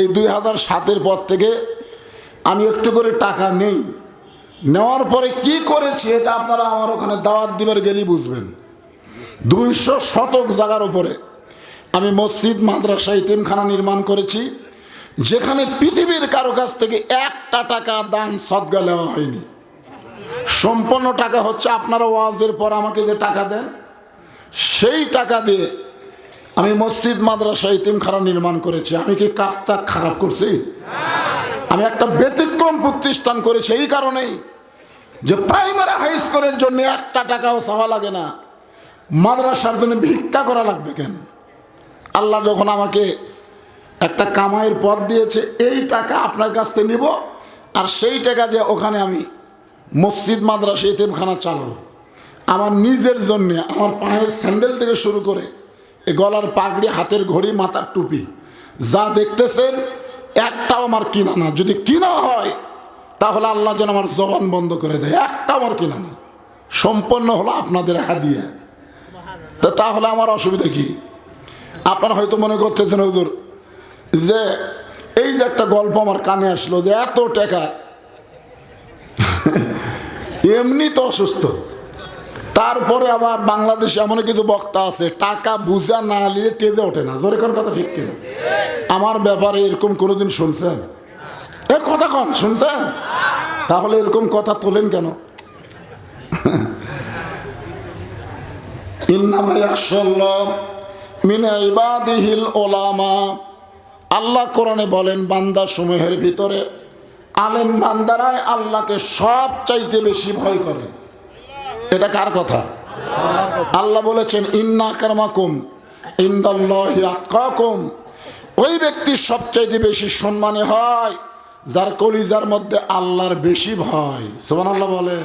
এই দুই হাজার সাতের পর থেকে আমি একটু করে টাকা নেই। নেওয়ার পরে কি করেছি এটা আপনারা আমার ওখানে দাওয়াত দিবার গেলেই বুঝবেন। দুইশো শতক জায়গার উপরে আমি মসজিদ, মাদ্রাসা ইতিমখানা নির্মাণ করেছি, যেখানে পৃথিবীর কারও কাছ থেকে একটা টাকা দান, সদ্গা নেওয়া হয়নি। সম্পূর্ণ টাকা হচ্ছে আপনারা ওয়াজের পর আমাকে যে টাকা দেন, সেই টাকা দিয়ে আমি মসজিদ, মাদ্রাসা ইতিমখানা নির্মাণ করেছি। আমি কি কাজটা খারাপ করছি? আমি একটা ব্যতিক্রম প্রতিষ্ঠান করেছি এই কারণেই যে প্রাইমারি হাই স্কুলের জন্য একটা টাকাও চাওয়া লাগে না। মাদ্রাসার জন্য ভিক্ষা করা লাগবে কেন? আল্লাহ যখন আমাকে একটা কামাইয়ের পথ দিয়েছে, এই টাকা আপনার কাছ থেকে নিব, আর সেই টাকা যে ওখানে আমি মসজিদ, মাদ্রাসা ইতিমখানা চালাবো। আমার নিজের জন্যে, আমার পায়ের স্যান্ডেল থেকে শুরু করে গলার পাগড়ি, হাতের ঘড়ি, মাথার টুপি। যা দেখতেছেন, একটাও আমার কিনা না। যদি কিনা হয়, তাহলে আল্লাহ যেন আমার জবান বন্ধ করে দেয়। একটা আমার কিনা না। সম্পন্ন হলো আপনাদের হাদিয়া। তা তাহলে আমার অসুবিধা কি? আপনারা হয়তো মনে করতেছেন, হুজুর, যে এই যে একটা গল্প আমার কানে আসলো যে এত টাকা এমনি তো অসুস্থ। তারপরে আবার বাংলাদেশে এমন কিছু বক্তা আছে, টাকা বুঝা না নিলে টেজে ওঠে না। জোরে কোন কথা ঠিক কিনা? আমার ব্যাপারে এরকম কোনোদিন শুনছেন? এ কথা কন, শুনছেন? তাহলে এরকম কথা তোলেন কেন? আল্লাহ কোরআনে বলেন, বান্দা সমূহের ভিতরে আলেম বান্দারাই আল্লাহকে সব চাইতে বেশি ভয় করে। এটা কার কথা? আল্লাহ বলেছেন, ইন্না কারমাকুম ইন্দাল্লাহম ওই ব্যক্তির সবচাইতে বেশি সম্মানী হয়, যার কলিজার মধ্যে আল্লাহর বেশি ভয়। সোমান আল্লাহ বলে